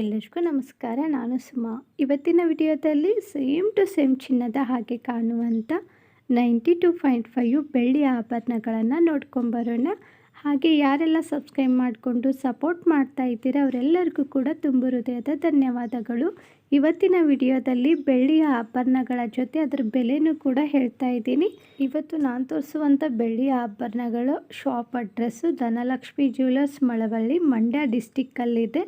ಎಲ್ಲರಿಗೂ ನಮಸ್ಕಾರ. ನಾನು ಸುಮಾ. ಇವತ್ತಿನ ವಿಡಿಯೋದಲ್ಲಿ ಸೇಮ್ ಟು ಸೇಮ್ ಚಿನ್ನದ ಹಾಗೆ ಕಾಣುವಂಥ ನೈಂಟಿ ಟು ಪಾಯಿಂಟ್ ಫೈವ್ ಬೆಳ್ಳಿ ಆಭರಣಗಳನ್ನು ನೋಡ್ಕೊಂಬರೋಣ ಹಾಗೆ ಯಾರೆಲ್ಲ ಸಬ್ಸ್ಕ್ರೈಬ್ ಮಾಡಿಕೊಂಡು ಸಪೋರ್ಟ್ ಮಾಡ್ತಾ ಇದ್ದೀರಾ ಅವರೆಲ್ಲರಿಗೂ ಕೂಡ ತುಂಬ ಹೃದಯದ ಧನ್ಯವಾದಗಳು. ಇವತ್ತಿನ ವಿಡಿಯೋದಲ್ಲಿ ಬೆಳ್ಳಿಯ ಆಭರಣಗಳ ಜೊತೆ ಅದರ ಬೆಲೆನೂ ಕೂಡ ಹೇಳ್ತಾ ಇದ್ದೀನಿ. ಇವತ್ತು ನಾನು ತೋರಿಸುವಂಥ ಬೆಳ್ಳಿಯ ಆಭರಣಗಳು shop address Dhanalakshmi jewellers Malavalli, Mandya ಡಿಸ್ಟಿಕ್ಕಲ್ಲಿದೆ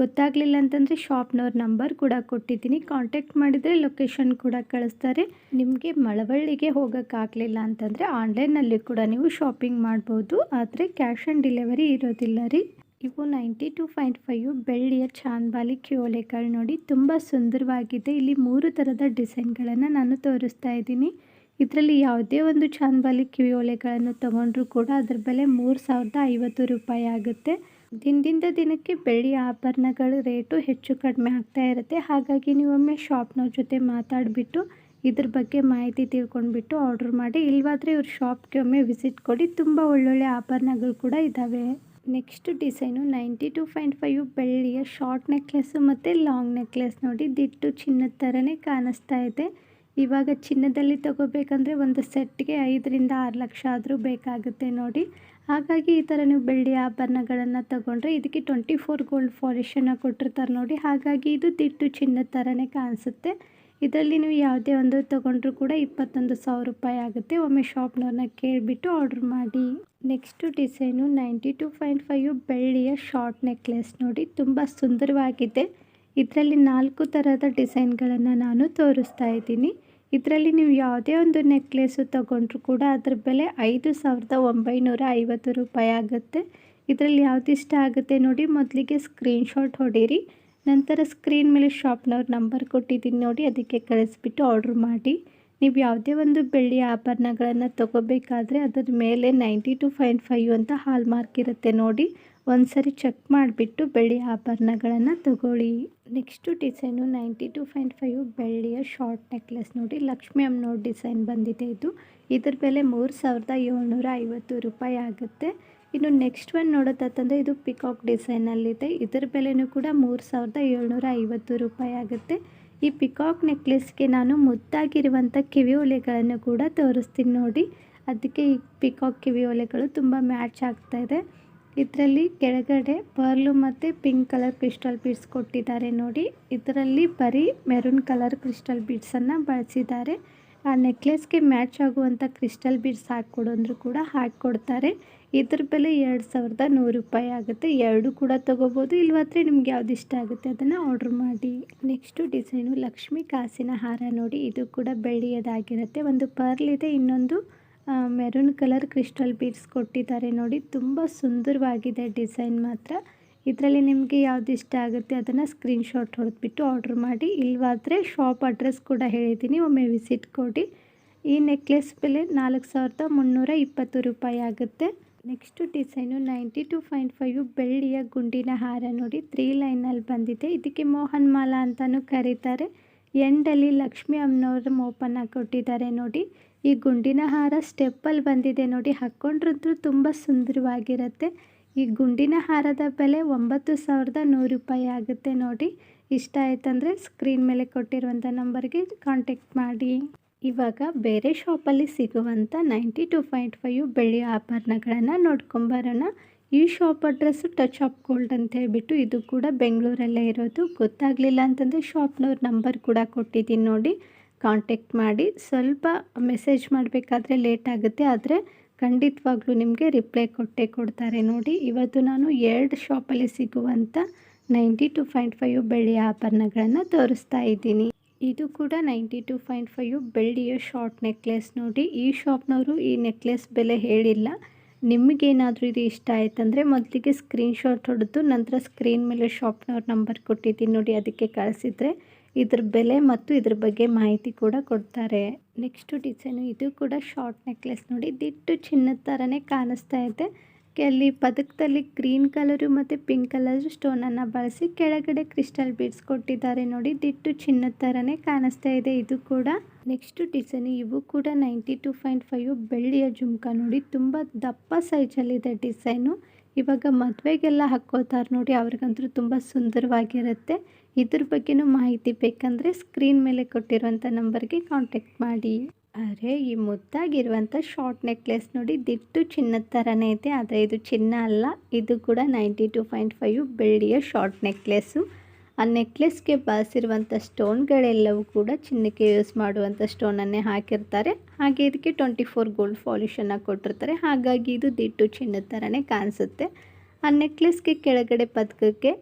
ಗೊತ್ತಾಗಲಿಲ್ಲ ಅಂತಂದರೆ ಶಾಪ್ನವ್ರ ನಂಬರ್ ಕೂಡ ಕೊಟ್ಟಿದ್ದೀನಿ. ಕಾಂಟ್ಯಾಕ್ಟ್ ಮಾಡಿದರೆ ಲೊಕೇಶನ್ ಕೂಡ ಕಳಿಸ್ತಾರೆ. ನಿಮಗೆ ಮಳವಳ್ಳಿಗೆ ಹೋಗೋಕ್ಕಾಗಲಿಲ್ಲ ಅಂತಂದರೆ ಆನ್ಲೈನಲ್ಲಿ ಕೂಡ ನೀವು ಶಾಪಿಂಗ್ ಮಾಡ್ಬೋದು. ಆದರೆ ಕ್ಯಾಶ್ ಆನ್ ಡೆಲಿವರಿ ಇರೋದಿಲ್ಲ ರೀ. ಇವು ನೈಂಟಿ ಟು ಪಾಯಿಂಟ್ ಫೈವ್ ಬೆಳ್ಳಿಯ ಚಾಂದ್ಬಾಲಿ ಕ್ಯೋಲೆಗಳು ನೋಡಿ ತುಂಬ ಸುಂದರವಾಗಿದೆ. ಇಲ್ಲಿ ಮೂರು ಥರದ ಡಿಸೈನ್ಗಳನ್ನು ನಾನು ತೋರಿಸ್ತಾ ಇದ್ದೀನಿ. ಇದರಲ್ಲಿ ಯಾವುದೇ ಒಂದು ಚಾಂದ್ಬಾಲಿ ಕಿವಿಯೋಲೆಗಳನ್ನು ತೊಗೊಂಡ್ರೂ ಕೂಡ ಅದರ ಬೆಲೆ ಮೂರು ಸಾವಿರದ ಐವತ್ತು ರೂಪಾಯಿ ಆಗುತ್ತೆ. ದಿನದಿಂದ ದಿನಕ್ಕೆ ಬೆಳ್ಳಿ ಆಭರಣಗಳ ರೇಟು ಹೆಚ್ಚು ಕಡಿಮೆ ಆಗ್ತಾ ಇರುತ್ತೆ. ಹಾಗಾಗಿ ನೀವೊಮ್ಮೆ ಶಾಪ್ನವ್ರ ಜೊತೆ ಮಾತಾಡಿಬಿಟ್ಟು ಇದ್ರ ಬಗ್ಗೆ ಮಾಹಿತಿ ತಿಳ್ಕೊಂಡ್ಬಿಟ್ಟು ಆರ್ಡ್ರ್ ಮಾಡಿ. ಇಲ್ವಾದರೆ ಇವ್ರ ಶಾಪ್ಗೆ ಒಮ್ಮೆ ವಿಸಿಟ್ ಕೊಡಿ. ತುಂಬ ಒಳ್ಳೊಳ್ಳೆ ಆಭರಣಗಳು ಕೂಡ ಇದ್ದಾವೆ next design ninety two point five ಬೆಳ್ಳಿಯ ಶಾರ್ಟ್ ನೆಕ್ಲೆಸ್ಸು ಮತ್ತು ಲಾಂಗ್ ನೆಕ್ಲೆಸ್ ನೋಡಿ. ದಿಟ್ಟು ಚಿನ್ನದ ಥರನೇ ಕಾಣಿಸ್ತಾ ಇದೆ. ಇವಾಗ ಚಿನ್ನದಲ್ಲಿ ತಗೋಬೇಕಂದ್ರೆ ಒಂದು ಸೆಟ್ಗೆ ಐದರಿಂದ ಆರು ಲಕ್ಷ ಆದರೂ ಬೇಕಾಗುತ್ತೆ ನೋಡಿ. ಹಾಗಾಗಿ ಈ ಥರ ನೀವು ಬೆಳ್ಳಿ ಆಭರಣಗಳನ್ನು ತಗೊಂಡ್ರೆ ಇದಕ್ಕೆ ಟ್ವೆಂಟಿ ಫೋರ್ ಗೋಲ್ಡ್ ಫಾಲಿಷನ್ನು ಕೊಟ್ಟಿರ್ತಾರೆ ನೋಡಿ. ಹಾಗಾಗಿ ಇದು ದಿಟ್ಟು ಚಿನ್ನದ ಥರನೇ ಕಾಣಿಸುತ್ತೆ. ಇದರಲ್ಲಿ ನೀವು ಯಾವುದೇ ಒಂದು ತೊಗೊಂಡ್ರೂ ಕೂಡ ಇಪ್ಪತ್ತೊಂದು ಸಾವಿರ ರೂಪಾಯಿ ಆಗುತ್ತೆ. ಒಮ್ಮೆ ಶಾಪ್ನವ್ರನ್ನ ಕೇಳಿಬಿಟ್ಟು ಆರ್ಡ್ರ್ ಮಾಡಿ. Next design ninety two point five ಬೆಳ್ಳಿಯ ಶಾರ್ಟ್ ನೆಕ್ಲೆಸ್ ನೋಡಿ. ತುಂಬ ಸುಂದರವಾಗಿದೆ. ಇದರಲ್ಲಿ ನಾಲ್ಕು ಥರದ ಡಿಸೈನ್ಗಳನ್ನು ನಾನು ತೋರಿಸ್ತಾ ಇದ್ದೀನಿ. ಇದರಲ್ಲಿ ನೀವು ಯಾವುದೇ ಒಂದು ನೆಕ್ಲೆಸು ತಗೊಂಡ್ರು ಕೂಡ ಅದ್ರ ಬೆಲೆ ಐದು ಸಾವಿರದ ಒಂಬೈನೂರ ಐವತ್ತು ರೂಪಾಯಿ ಆಗುತ್ತೆ. ಇದರಲ್ಲಿ ಯಾವ್ದು ಇಷ್ಟ ಆಗುತ್ತೆ ನೋಡಿ, ಮೊದಲಿಗೆ ಸ್ಕ್ರೀನ್ಶಾಟ್ ಹೊಡೀರಿ. ನಂತರ ಸ್ಕ್ರೀನ್ ಮೇಲೆ ಶಾಪ್ನವ್ರ ನಂಬರ್ ಕೊಟ್ಟಿದ್ದೀನಿ ನೋಡಿ, ಅದಕ್ಕೆ ಕಳಿಸ್ಬಿಟ್ಟು ಆರ್ಡ್ರ್ ಮಾಡಿ. ನೀವು ಯಾವುದೇ ಒಂದು ಬೆಳ್ಳಿ ಆಭರಣಗಳನ್ನು ತೊಗೋಬೇಕಾದ್ರೆ ಅದರ ಮೇಲೆ ನೈಂಟಿ ಟು ಫೈನ್ ಫೈವ್ ಅಂತ ಹಾಲ್ ಮಾರ್ಕ್ ಇರುತ್ತೆ ನೋಡಿ. ಒಂದು ಸರಿ ಚೆಕ್ ಮಾಡಿಬಿಟ್ಟು ಬೆಳ್ಳಿ ಆಭರಣಗಳನ್ನು ತಗೊಳ್ಳಿ. Next design ninety two point five ಬೆಳ್ಳಿಯ ಶಾರ್ಟ್ ನೆಕ್ಲೆಸ್ ನೋಡಿ. ಲಕ್ಷ್ಮೀ ಅಮ್ಮನೋರ್ ಡಿಸೈನ್ ಬಂದಿದೆ ಇದು. ಇದ್ರ ಬೆಲೆ ಮೂರು ಸಾವಿರದ ಏಳ್ನೂರ ಐವತ್ತು ರೂಪಾಯಿ ಆಗುತ್ತೆ. ಇನ್ನು ನೆಕ್ಸ್ಟ್ ಒನ್ ನೋಡೋದಂತಂದರೆ ಇದು ಪಿಕಾಕ್ ಡಿಸೈನಲ್ಲಿದೆ ಇದ್ರ ಬೆಲೆನೂ ಕೂಡ ಮೂರು ಸಾವಿರದ ಏಳ್ನೂರ ಐವತ್ತು ರೂಪಾಯಿ ಆಗುತ್ತೆ. ಈ ಪಿಕಾಕ್ ನೆಕ್ಲೆಸ್ಗೆ ನಾನು ಮುದ್ದಾಗಿರುವಂಥ ಕಿವಿ ಒಲೆಗಳನ್ನು ಕೂಡ ತೋರಿಸ್ತೀನಿ ನೋಡಿ. ಅದಕ್ಕೆ ಈ ಪಿಕಾಕ್ ಕಿವಿ ಒಲೆಗಳು ತುಂಬ ಮ್ಯಾಚ್ ಆಗ್ತಾಯಿದೆ ಇದರಲ್ಲಿ ಕೆಳಗಡೆ ಪರ್ಲು ಮತ್ತು ಪಿಂಕ್ ಕಲರ್ ಕ್ರಿಸ್ಟಲ್ ಬೀಡ್ಸ್ ಕೊಟ್ಟಿದ್ದಾರೆ ನೋಡಿ. ಇದರಲ್ಲಿ ಬರೀ ಮೆರೂನ್ ಕಲರ್ ಕ್ರಿಸ್ಟಲ್ ಬೀಡ್ಸನ್ನು ಬಳಸಿದ್ದಾರೆ. ಆ ನೆಕ್ಲೆಸ್ಗೆ ಮ್ಯಾಚ್ ಆಗುವಂಥ ಕ್ರಿಸ್ಟಲ್ ಬೀಡ್ಸ್ ಹಾಕ್ಕೊಡಂದ್ರು ಕೂಡ ಹಾಕ್ಕೊಡ್ತಾರೆ. ಇದ್ರ ಬೆಲೆ ಎರಡು ಸಾವಿರದ ನೂರು ರೂಪಾಯಿ ಆಗುತ್ತೆ. ಎರಡು ಕೂಡ ತೊಗೋಬೋದು. ಇಲ್ವಾದ್ರೆ ನಿಮ್ಗೆ ಯಾವ್ದು ಇಷ್ಟ ಆಗುತ್ತೆ ಅದನ್ನು ಆರ್ಡ್ರ್ ಮಾಡಿ. ನೆಕ್ಸ್ಟು ಡಿಸೈನು ಲಕ್ಷ್ಮಿ ಕಾಸಿನ ಹಾರ ನೋಡಿ. ಇದು ಕೂಡ ಬೆಳ್ಳಿಯದಾಗಿರುತ್ತೆ. ಒಂದು ಪರ್ಲ್ ಇದೆ, ಇನ್ನೊಂದು ಮೆರೂನ್ ಕಲರ್ ಕ್ರಿಸ್ಟಲ್ ಬೀಡ್ಸ್ ಕೊಟ್ಟಿದ್ದಾರೆ ನೋಡಿ. ತುಂಬ ಸುಂದರವಾಗಿದೆ ಡಿಸೈನ್ ಮಾತ್ರ. ಇದರಲ್ಲಿ ನಿಮಗೆ ಯಾವ್ದು ಇಷ್ಟ ಆಗುತ್ತೆ ಅದನ್ನು ಸ್ಕ್ರೀನ್ಶಾಟ್ ಹೊಡೆದ್ಬಿಟ್ಟು ಆರ್ಡ್ರ್ ಮಾಡಿ. ಇಲ್ವಾದರೆ ಶಾಪ್ ಅಡ್ರೆಸ್ ಕೂಡ ಹೇಳಿದ್ದೀನಿ, ಒಮ್ಮೆ ವಿಸಿಟ್ ಕೊಡಿ. ಈ ನೆಕ್ಲೆಸ್ ಬೆಲೆ ನಾಲ್ಕು ಸಾವಿರದ ಮುನ್ನೂರ ಇಪ್ಪತ್ತು ರೂಪಾಯಿ ಆಗುತ್ತೆ. Next design ninety two point five ಬೆಳ್ಳಿಯ ಗುಂಡಿನ ಹಾರ ನೋಡಿ. ತ್ರೀ ಲೈನಲ್ಲಿ ಬಂದಿದೆ. ಇದಕ್ಕೆ ಮೋಹನ್ ಮಾಲಾ ಅಂತಲೂ ಕರೀತಾರೆ. ಎಂಡಲ್ಲಿ ಲಕ್ಷ್ಮೀ ಅಮ್ಮನವ್ರ ಮೋಪನ್ನ ಕೊಟ್ಟಿದ್ದಾರೆ ನೋಡಿ. ಈ ಗುಂಡಿನ ಹಾರ ಸ್ಟೆಪ್ಪಲ್ಲಿ ಬಂದಿದೆ ನೋಡಿ. ಹಾಕ್ಕೊಂಡ್ರಂತೂ ತುಂಬ ಸುಂದರವಾಗಿರುತ್ತೆ. ಈ ಗುಂಡಿನ ಹಾರದ ಬೆಲೆ ಒಂಬತ್ತು ಸಾವಿರದ ನೂರು ರೂಪಾಯಿ ಆಗುತ್ತೆ ನೋಡಿ. ಇಷ್ಟ ಆಯ್ತಂದರೆ ಸ್ಕ್ರೀನ್ ಮೇಲೆ ಕೊಟ್ಟಿರುವಂಥ ನಂಬರ್ಗೆ ಕಾಂಟ್ಯಾಕ್ಟ್ ಮಾಡಿ. ಇವಾಗ ಬೇರೆ ಶಾಪಲ್ಲಿ ಸಿಗುವಂಥ ನೈಂಟಿ ಟು ಪಾಯಿಂಟ್ ಫೈವ್ ಬೆಳ್ಳಿ ಆಭರಣಗಳನ್ನು ನೋಡ್ಕೊಂಬರೋಣ ಈ shop address touch of gold ಅಂತ ಹೇಳ್ಬಿಟ್ಟು ಇದು ಕೂಡ ಬೆಂಗಳೂರಲ್ಲೇ ಇರೋದು. ಗೊತ್ತಾಗಲಿಲ್ಲ ಅಂತಂದರೆ ಶಾಪ್ನವ್ರ ನಂಬರ್ ಕೂಡ ಕೊಟ್ಟಿದ್ದೀನಿ ನೋಡಿ. ಕಾಂಟ್ಯಾಕ್ಟ್ ಮಾಡಿ, ಸ್ವಲ್ಪ ಮೆಸೇಜ್ ಮಾಡಬೇಕಾದ್ರೆ ಲೇಟ್ ಆಗುತ್ತೆ, ಆದರೆ ಖಂಡಿತವಾಗ್ಲೂ ನಿಮಗೆ ರಿಪ್ಲೈ ಕೊಟ್ಟೇ ಕೊಡ್ತಾರೆ. ನೋಡಿ, ಇವತ್ತು ನಾನು ಎರಡು ಶಾಪಲ್ಲಿ ಸಿಗುವಂಥ ನೈಂಟಿ ಟು ಪಾಯಿಂಟ್ ಫೈವ್ ಬೆಳ್ಳಿಯ ಆಭರಣಗಳನ್ನು ತೋರಿಸ್ತಾ ಇದ್ದೀನಿ. ಇದು ಕೂಡ ನೈಂಟಿ ಟು ಪಾಯಿಂಟ್ ಫೈವ್ ಬೆಳ್ಳಿಯ ಶಾರ್ಟ್ ನೆಕ್ಲೆಸ್ ನೋಡಿ, ಈ ಶಾಪ್ನವರು ಈ ನೆಕ್ಲೆಸ್ ಬೆಲೆ ಹೇಳಿಲ್ಲ. ನಿಮಗೇನಾದರೂ ಇದು ಇಷ್ಟ ಆಯ್ತಂದರೆ ಮೊದಲಿಗೆ ಸ್ಕ್ರೀನ್ಶಾಟ್ ಹೊಡೆದು ನಂತರ ಸ್ಕ್ರೀನ್ ಮೇಲೆ ಶಾಪ್ನವ್ರ ನಂಬರ್ ಕೊಟ್ಟಿದ್ದೀನಿ. ನೋಡಿ, ಅದಕ್ಕೆ ಕಳಿಸಿದ್ರೆ ಇದ್ರ ಬೆಲೆ ಮತ್ತು ಇದ್ರ ಬಗ್ಗೆ ಮಾಹಿತಿ ಕೂಡ ಕೊಡ್ತಾರೆ. ನೆಕ್ಸ್ಟು ಡಿಸೈನು ಇದು ಕೂಡ ಶಾರ್ಟ್ ನೆಕ್ಲೆಸ್ ನೋಡಿ, ದಿಟ್ಟು ಚಿನ್ನದ ಥರನೇ ಕಾಣಿಸ್ತಾ ಇದೆ. ಅಲ್ಲಿ ಪದಕದಲ್ಲಿ ಗ್ರೀನ್ ಕಲರು ಮತ್ತು ಪಿಂಕ್ ಕಲರ್ ಸ್ಟೋನನ್ನು ಬಳಸಿ ಕೆಳಗಡೆ ಕ್ರಿಸ್ಟಲ್ ಬೀಡ್ಸ್ ಕೊಟ್ಟಿದ್ದಾರೆ ನೋಡಿ, ದಿಟ್ಟು ಚಿನ್ನದ ಥರನೇ ಕಾಣಿಸ್ತಾ ಇದೆ ಇದು ಕೂಡ. ನೆಕ್ಸ್ಟ್ ಡಿಸೈನ್ ಇವು ಕೂಡ ನೈಂಟಿ ಟು ಪಾಯಿಂಟ್ ಫೈವ್ ಬೆಳ್ಳಿಯ ಜುಮ್ಕ ನೋಡಿ, ತುಂಬ ದಪ್ಪ ಸೈಜಲ್ಲಿದೆ ಡಿಸೈನು ಇವಾಗ ಮದುವೆಗೆಲ್ಲ ಹಾಕ್ಕೋತಾರೆ ನೋಡಿ, ಅವ್ರಿಗಂತೂ ತುಂಬ ಸುಂದರವಾಗಿರುತ್ತೆ. ಇದ್ರ ಬಗ್ಗೆನೂ ಮಾಹಿತಿ ಬೇಕಂದರೆ ಸ್ಕ್ರೀನ್ ಮೇಲೆ ಕೊಟ್ಟಿರುವಂಥ ನಂಬರ್ಗೆ ಕಾಂಟ್ಯಾಕ್ಟ್ ಮಾಡಿ. ಅರೆ, ಈ ಮುದ್ದಾಗಿರುವಂಥ ಶಾರ್ಟ್ ನೆಕ್ಲೆಸ್ ನೋಡಿ ದಿಟ್ಟು ಚಿನ್ನದ ಥರನೇ ಇದೆ, ಆದರೆ ಇದು ಚಿನ್ನ ಅಲ್ಲ. ಇದು ಕೂಡ ನೈಂಟಿ ಟು ಪಾಯಿಂಟ್ ಫೈವ್ ಬೆಳ್ಳಿಯ ಶಾರ್ಟ್ ನೆಕ್ಲೆಸ್ಸು ಆ ನೆಕ್ಲೆಸ್ಗೆ ಬಳಸಿರುವಂಥ ಸ್ಟೋನ್ಗಳೆಲ್ಲವೂ ಕೂಡ ಚಿನ್ನಕ್ಕೆ ಯೂಸ್ ಮಾಡುವಂಥ ಸ್ಟೋನನ್ನೇ ಹಾಕಿರ್ತಾರೆ. ಹಾಗೆ ಇದಕ್ಕೆ ಟ್ವೆಂಟಿ ಫೋರ್ ಗೋಲ್ಡ್ ಪಾಲಿಷನ್ನು ಕೊಟ್ಟಿರ್ತಾರೆ. ಹಾಗಾಗಿ ಇದು ದಿಟ್ಟು ಚಿನ್ನದ ಥರನೇ ಕಾಣಿಸುತ್ತೆ. ಆ ನೆಕ್ಲೆಸ್ಗೆ ಕೆಳಗಡೆ ಪದಕಕ್ಕೆ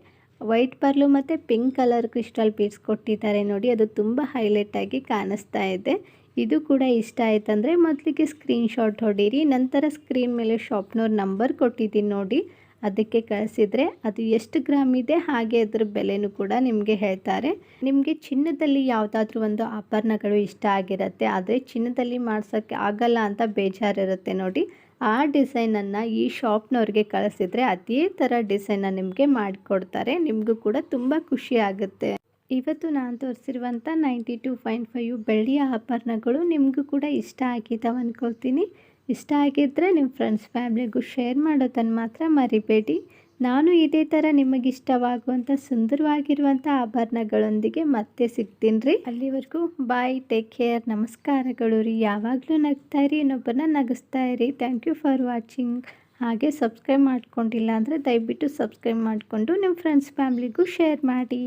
ವೈಟ್ ಪರ್ಲು ಮತ್ತು ಪಿಂಕ್ ಕಲರ್ ಕ್ರಿಸ್ಟಲ್ ಬೀಡ್ಸ್ ಕೊಟ್ಟಿದ್ದಾರೆ ನೋಡಿ. ಅದು ತುಂಬ ಹೈಲೈಟಾಗಿ ಕಾಣಿಸ್ತಾ ಇದೆ. ಇದು ಕೂಡ ಇಷ್ಟ ಆಯ್ತಂದರೆ ಮೊದಲಿಗೆ ಸ್ಕ್ರೀನ್ಶಾಟ್ ಹೊಡೀರಿ. ನಂತರ ಸ್ಕ್ರೀನ್ ಮೇಲೆ ಶಾಪ್ನವ್ರ ನಂಬರ್ ಕೊಟ್ಟಿದ್ದೀನಿ ನೋಡಿ. ಅದಕ್ಕೆ ಕಳಿಸಿದರೆ ಅದು ಎಷ್ಟು ಗ್ರಾಮ್ ಇದೆ, ಹಾಗೆ ಅದರ ಬೆಲೆನೂ ಕೂಡ ನಿಮಗೆ ಹೇಳ್ತಾರೆ. ನಿಮಗೆ ಚಿನ್ನದಲ್ಲಿ ಯಾವುದಾದ್ರೂ ಒಂದು ಆಭರಣಗಳು ಇಷ್ಟ ಆಗಿರುತ್ತೆ, ಆದರೆ ಚಿನ್ನದಲ್ಲಿ ಮಾಡ್ಸೋಕ್ಕೆ ಆಗಲ್ಲ ಅಂತ ಬೇಜಾರಿರುತ್ತೆ ನೋಡಿ. ಆ ಡಿಸೈನನ್ನು ಈ ಶಾಪ್ನವ್ರಿಗೆ ಕಳಿಸಿದರೆ ಅದೇ ಥರ ಡಿಸೈನ ನಿಮಗೆ ಮಾಡಿಕೊಡ್ತಾರೆ, ನಿಮಗೂ ಕೂಡ ತುಂಬ ಖುಷಿ ಆಗುತ್ತೆ. ಇವತ್ತು ನಾನು ತೋರಿಸಿರುವಂಥ ನೈಂಟಿ ಟು ಪಾಯಿಂಟ್ ಫೈವ್ ಬೆಳ್ಳಿಯ ಆಭರಣಗಳು ನಿಮಗೂ ಕೂಡ ಇಷ್ಟ ಆಗಿದ್ದಾವೆ ಅಂದ್ಕೊಳ್ತೀನಿ ಇಷ್ಟ ಆಗಿದ್ದರೆ ನಿಮ್ಮ ಫ್ರೆಂಡ್ಸ್ ಫ್ಯಾಮ್ಲಿಗೂ ಶೇರ್ ಮಾಡೋದನ್ನು ಮಾತ್ರ ಮರಿಬೇಡಿ. ನಾನು ಇದೇ ಥರ ನಿಮಗಿಷ್ಟವಾಗುವಂಥ ಸುಂದರವಾಗಿರುವಂಥ ಆಭರಣಗಳೊಂದಿಗೆ ಮತ್ತೆ ಸಿಗ್ತೀನಿ ರೀ. ಅಲ್ಲಿವರೆಗೂ ಬಾಯ್ ಟೇಕ್ ಕೇರ್ ನಮಸ್ಕಾರಗಳು ರೀ. ಯಾವಾಗಲೂ ನಗ್ತಾ ಇರಿ, ಇನ್ನೊಬ್ಬರನ್ನ ನಗಿಸ್ತಾ ಇರಿ. ಥ್ಯಾಂಕ್ ಯು ಫಾರ್ ವಾಚಿಂಗ್ ಹಾಗೆ ಸಬ್ಸ್ಕ್ರೈಬ್ ಮಾಡ್ಕೊಂಡಿಲ್ಲ ಅಂದರೆ ದಯವಿಟ್ಟು ಸಬ್ಸ್ಕ್ರೈಬ್ ಮಾಡಿಕೊಂಡು ನಿಮ್ಮ ಫ್ರೆಂಡ್ಸ್ ಫ್ಯಾಮ್ಲಿಗೂ ಶೇರ್ ಮಾಡಿ.